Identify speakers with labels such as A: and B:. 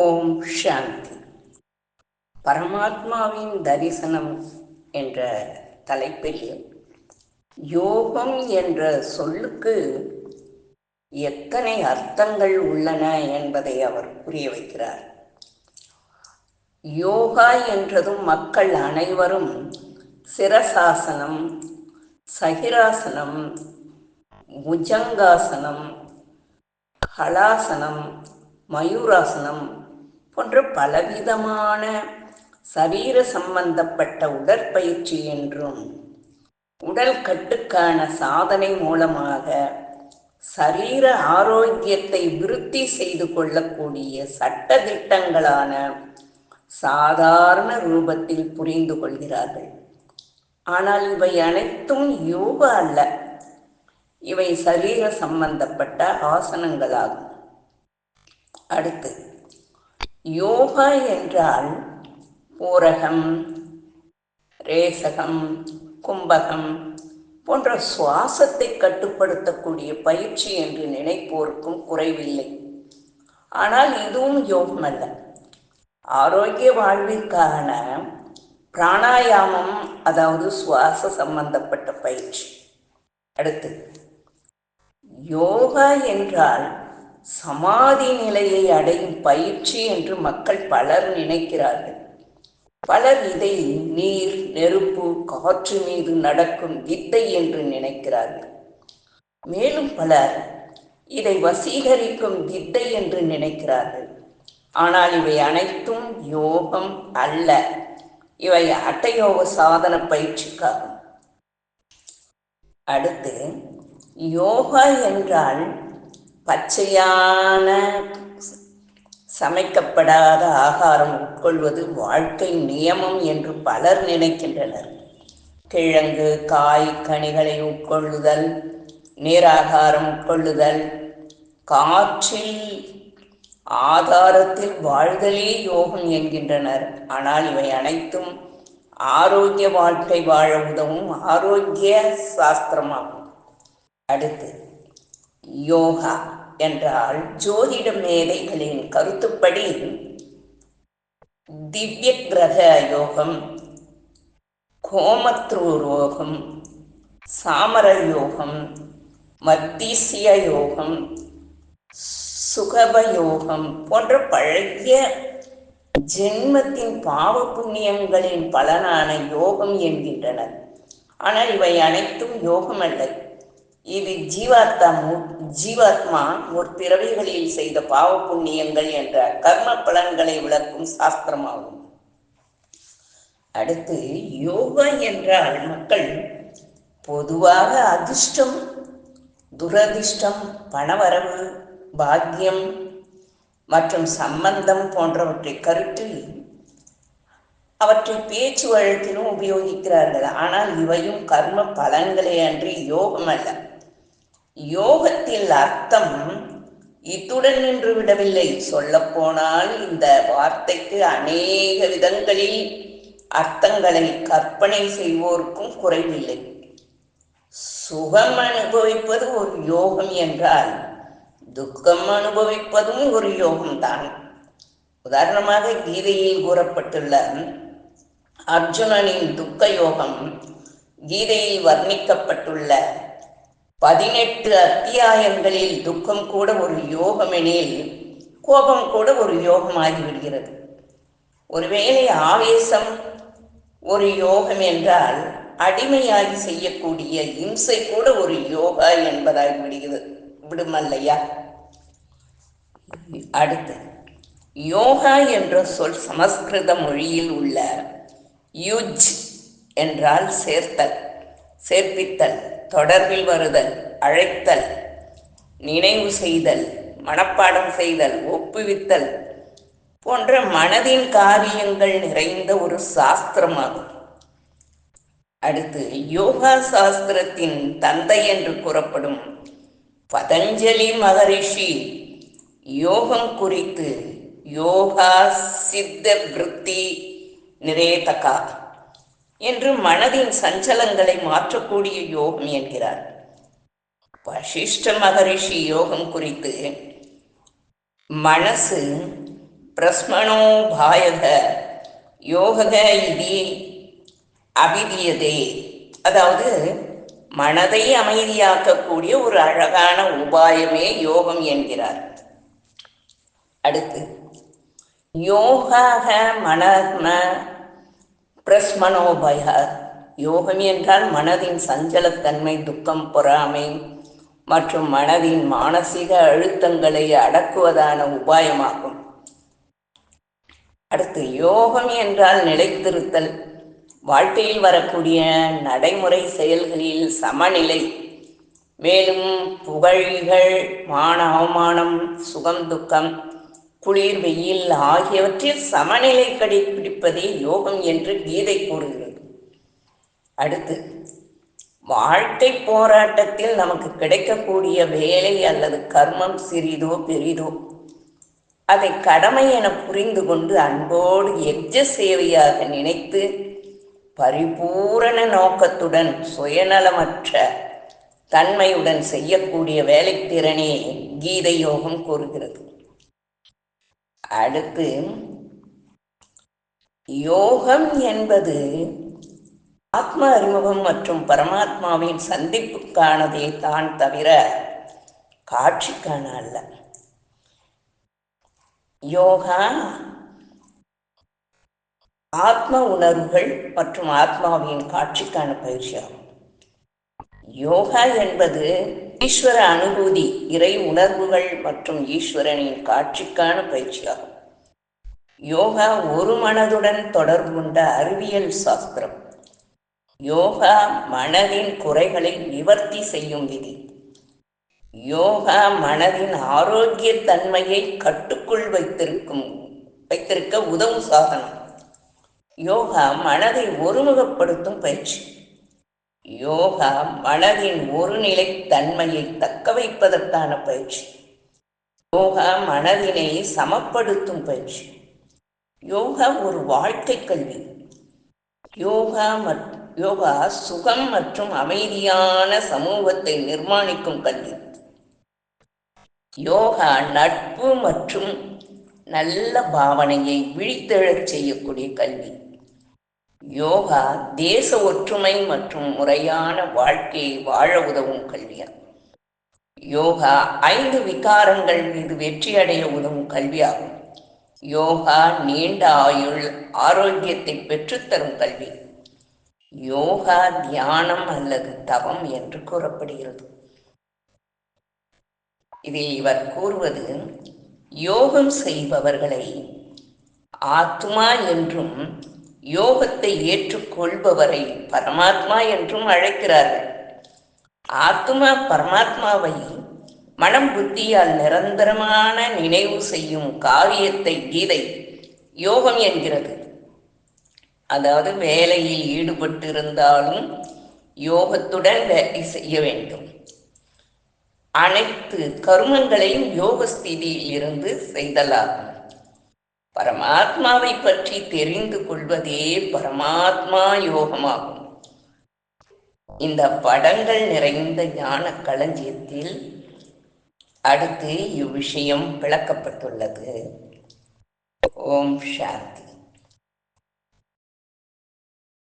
A: ஓம் சாந்தி. பரமாத்மாவின் தரிசனம் என்ற தலைப்பில் யோகம் என்ற சொல்லுக்கு எத்தனை அர்த்தங்கள் உள்ளன என்பதை அவர் புரிய வைக்கிறார். யோகா என்றதும் மக்கள் அனைவரும் சிரசாசனம் சகிராசனம் புஜங்காசனம் ஹலாசனம் மயூராசனம் போன்ற பலவிதமான சரீர சம்பந்தப்பட்ட உடற்பயிற்சி என்றும் உடல் கட்டுக்கான சாதனை மூலமாக சரீர ஆரோக்கியத்தை விருத்தி செய்து கொள்ளக்கூடிய சட்ட திட்டங்களான சாதாரண ரூபத்தில் புரிந்து கொள்கிறார்கள். ஆனால் இவை அனைத்தும் யோகா அல்ல. இவை சரீர சம்பந்தப்பட்ட ஆசனங்களாகும். அடுத்து யோகா என்றால் பூரகம் ரேசகம் கும்பகம் போன்ற சுவாசத்தை கட்டுப்படுத்தக்கூடிய பயிற்சி என்று நினைப்போருக்கும் குறைவில்லை. ஆனால் இதுவும் யோகம் அல்ல ஆரோக்கிய வாழ்விற்கான பிராணாயாமம் அதாவது சுவாச சம்பந்தப்பட்ட பயிற்சி. அடுத்து யோகா என்றால் சமாதி நிலையை அடையும் பயிற்சி என்று மக்கள் பலர் நினைக்கிறார்கள். பலர் இதை நீர் நெருப்பு காற்று மீது நடக்கும் வித்தை என்று நினைக்கிறார்கள். மேலும் பலர் இதை வசீகரிக்கும் வித்தை என்று நினைக்கிறார்கள். ஆனால் இவை அனைத்தும் யோகம் அல்ல. இவை அட்டயோக சாதன பயிற்சிக்காகும். அடுத்து யோகா என்றால் பச்சையான சமைக்கப்படாத ஆகாரம் உட்கொள்வது வாழ்க்கை நியமம் என்று பலர் நினைக்கின்றனர். கிழங்கு காய் கனிகளை உட்கொள்ளுதல் நீராகாரம் உட்கொள்ளுதல் காற்றில் ஆதாரத்தில் வாழ்தலே யோகம் என்கின்றனர். ஆனால் இவை அனைத்தும் ஆரோக்கிய வாழ்க்கை வாழ உதவும் ஆரோக்கிய சாஸ்திரமாகும். அடுத்து யோகா. என்றால் ஜோதிட மேதைகளின் கருத்துப்படி. திவ்ய கிரக யோகம் கோமத்ரு யோகம் சாமர யோகம் மத்திசிய யோகம் சுகப யோகம் போன்ற பழைய ஜென்மத்தின் பாவ புண்ணியங்களின் பலனான யோகம் என்கின்றனர் ஆனால் இவை அனைத்தும் யோகம் அல்ல இது ஜீவாத்தா ஜீவாத்மா ஒரு பிறவிகளில் செய்த பாவ புண்ணியங்கள் என்ற கர்ம பலன்களை விளக்கும் சாஸ்திரமாகும். அடுத்து யோகா என்றால் மக்கள் பொதுவாக அதிர்ஷ்டம் துரதிர்ஷ்டம் பணவரவு பாக்கியம் மற்றும் சம்பந்தம் போன்றவற்றை கருத்தில் அவற்றை பேச்சு வழக்கிலும் உபயோகிக்கிறார்கள். ஆனால் இவையும் கர்ம பலன்களே அன்றி யோகம் அல்ல யோகத்தில் அர்த்தம் இத்துடன் நின்று விடவில்லை. சொல்ல போனால் இந்த வார்த்தைக்கு அநேக விதங்களில் அர்த்தங்களை கற்பனை செய்வோருக்கும் குறைவில்லை. சுகம் அனுபவிப்பது ஒரு யோகம் என்றால் துக்கம் அனுபவிப்பதும் ஒரு யோகம்தான். உதாரணமாக கீதையில் கூறப்பட்டுள்ள அர்ஜுனனின் துக்க யோகம் கீதையில் வர்ணிக்கப்பட்டுள்ள பதினெட்டு அத்தியாயங்களில் துக்கம் கூட ஒரு யோகமெனில் கோபம் கூட ஒரு யோகமாகிவிடுகிறது. ஒருவேளை ஆவேசம் ஒரு யோகம் என்றால் அடிமையாகி செய்யக்கூடிய இம்சை கூட ஒரு யோகா என்பதாகி விடுகிறது. விடுமல்லையா? அடுத்து யோகா என்ற சொல் சமஸ்கிருத மொழியில் உள்ள யுஜ் என்றால் சேர்த்தல் சேர்ப்பித்தல். தொடர்பில் வருதல் அழைத்தல் நினைவு செய்தல் மனப்பாடம் செய்தல் ஒப்புவித்தல் போன்ற மனதின் காரியங்கள் நிறைந்த ஒரு சாஸ்திரமாகும். அடுத்து யோகா சாஸ்திரத்தின் தந்தை என்று கூறப்படும் பதஞ்சலி மகரிஷி யோகம் குறித்து யோகா சித்த விருத்தி நிரேதகா என்று மனதின் சஞ்சலங்களை மாற்றக்கூடிய யோகம் என்கிறார். வசிஷ்ட மகரிஷி யோகம் குறித்து மனசு பிரஸ்மணோ பாயக யோகக இது அபிதியதே. அதாவது மனதை அமைதியாக்கக்கூடிய ஒரு அழகான உபாயமே யோகம் என்கிறார். அடுத்து யோகாக மனம யோகம் என்றால் மனதின் சஞ்சலத்தன்மை துக்கம் பொறாமை மற்றும் மனதின் மானசீக அழுத்தங்களை அடக்குவதான உபாயமாகும். அடுத்து யோகம் என்றால் நிலைத்திருத்தல். வாழ்க்கையில் வரக்கூடிய நடைமுறை செயல்களில் சமநிலை. மேலும் புகழ்கள் மான அவமானம் சுகம் துக்கம் குளிர் வெயில் ஆகியவற்றில் சமநிலை கடைபிடிப்பதே யோகம் என்று கீதை கூறுகிறது. அடுத்து வாழ்க்கை போராட்டத்தில் நமக்கு கிடைக்கக்கூடிய வேலை அல்லது கர்மம் சிறிதோ பெரிதோ அதை கடமை என புரிந்து கொண்டு அன்போடு எஜ்ஜ சேவையாக நினைத்து பரிபூரண நோக்கத்துடன் சுயநலமற்ற தன்மையுடன் செய்யக்கூடிய வேலைத்திறனே கீதை யோகம் கூறுகிறது. அடுத்து யோகம் என்பது ஆத்ம அறிமுகம் மற்றும் பரமாத்மாவின் சந்திப்புக்கானதே தான் தவிர காட்சிக்கான அல்ல. யோகா ஆத்ம உணர்வுகள் மற்றும் ஆத்மாவின் காட்சிக்கான பயிற்சியாகும். யோகா என்பது ஈஸ்வர அனுபூதி இறை உணர்வுகள் மற்றும் ஈஸ்வரனின் காட்சிக்கான பயிற்சியாகும். யோகா ஒரு மனதுடன் தொடர்பு கொண்ட அறிவியல் சாஸ்திரம். யோகா மனதின் குறைகளை நிவர்த்தி செய்யும் விதி. யோகா மனதின் ஆரோக்கிய தன்மையை கட்டுக்குள் வைத்திருக்கும் வைத்திருக்க உதவும் சாதனம். யோகா மனதை ஒருமுகப்படுத்தும் பயிற்சி. யோகா மனதின் ஒருநிலை தன்மையை தக்க வைப்பதற்கான பயிற்சி. யோகா மனதினை சமப்படுத்தும் பயிற்சி. யோகா ஒரு வாழ்க்கை கல்வி. யோகா யோகா சுகம் மற்றும் அமைதியான சமூகத்தை நிர்மாணிக்கும் கல்வி. யோகா நட்பு மற்றும் நல்ல பாவனையை விழித்தெழச் செய்யக்கூடிய கல்வி. யோகா தேச ஒற்றுமை மற்றும் முறையான வாழ்க்கையை வாழ உதவும் கல்வியாகும் யோகா ஐந்து விகாரங்கள் மீது வெற்றி அடைய உதவும் கல்வியாகும். யோகா நீண்ட ஆயுள் ஆரோக்கியத்தை பெற்றுத்தரும் கல்வி. யோகா தியானம் அல்லது தவம் என்று கூறப்படுகிறது. இதில் இவர் கூறுவது யோகம் செய்பவர்களை ஆத்மா என்றும் யோகத்தை ஏற்றுக்கொள்பவரை பரமாத்மா என்றும் அழைக்கிறார்கள். ஆத்மா பரமாத்மாவை மனம் புத்தியால் நிரந்தரமான நினைவு செய்யும் காவியத்தை கீதை யோகம் என்கிறது. அதாவது வேலையில் ஈடுபட்டிருந்தாலும் யோகத்துடன் வேலை செய்ய வேண்டும். அனைத்து கருமங்களையும் யோக ஸ்திதியில் இருந்து செய்தலாகும். பரமாத்மாவை பற்றி தெரிந்து கொள்வதே பரமாத்மா யோகமாகும். இந்த படங்கள் நிறைந்த ஞான களஞ்சியத்தில் அடுத்து இவ்விஷயம் விளக்கப்பட்டுள்ளது. ஓம் சாந்தி.